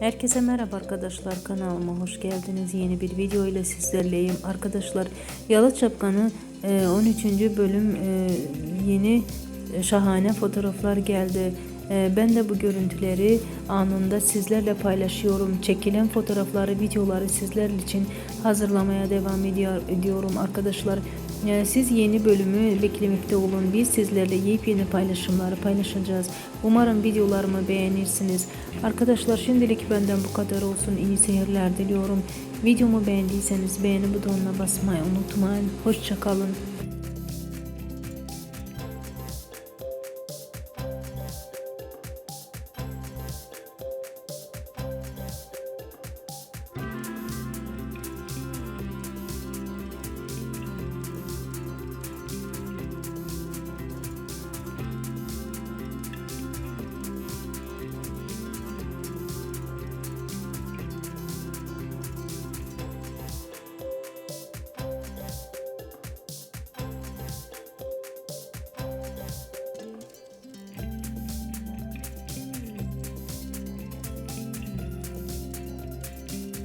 Herkese merhaba arkadaşlar kanalıma hoş geldiniz. Yeni bir video ile sizlerleyim. Arkadaşlar Yalı Çapkanı e, 13. bölüm e, yeni e, şahane fotoğraflar geldi. E, Ben de bu görüntüleri anında sizlerle paylaşıyorum. Çekilen fotoğrafları, videoları sizler için hazırlamaya devam ediyor, ediyorum arkadaşlar. E, Siz yeni bölümü beklemekte olun. Biz sizlerle yepyeni paylaşımları paylaşacağız. Umarım videolarımı beğenirsiniz. Arkadaşlar şimdilik benden bu kadar olsun. İyi seyirler diliyorum. Videomu beğendiyseniz beğeni butonuna basmayı unutmayın. Hoşçakalın.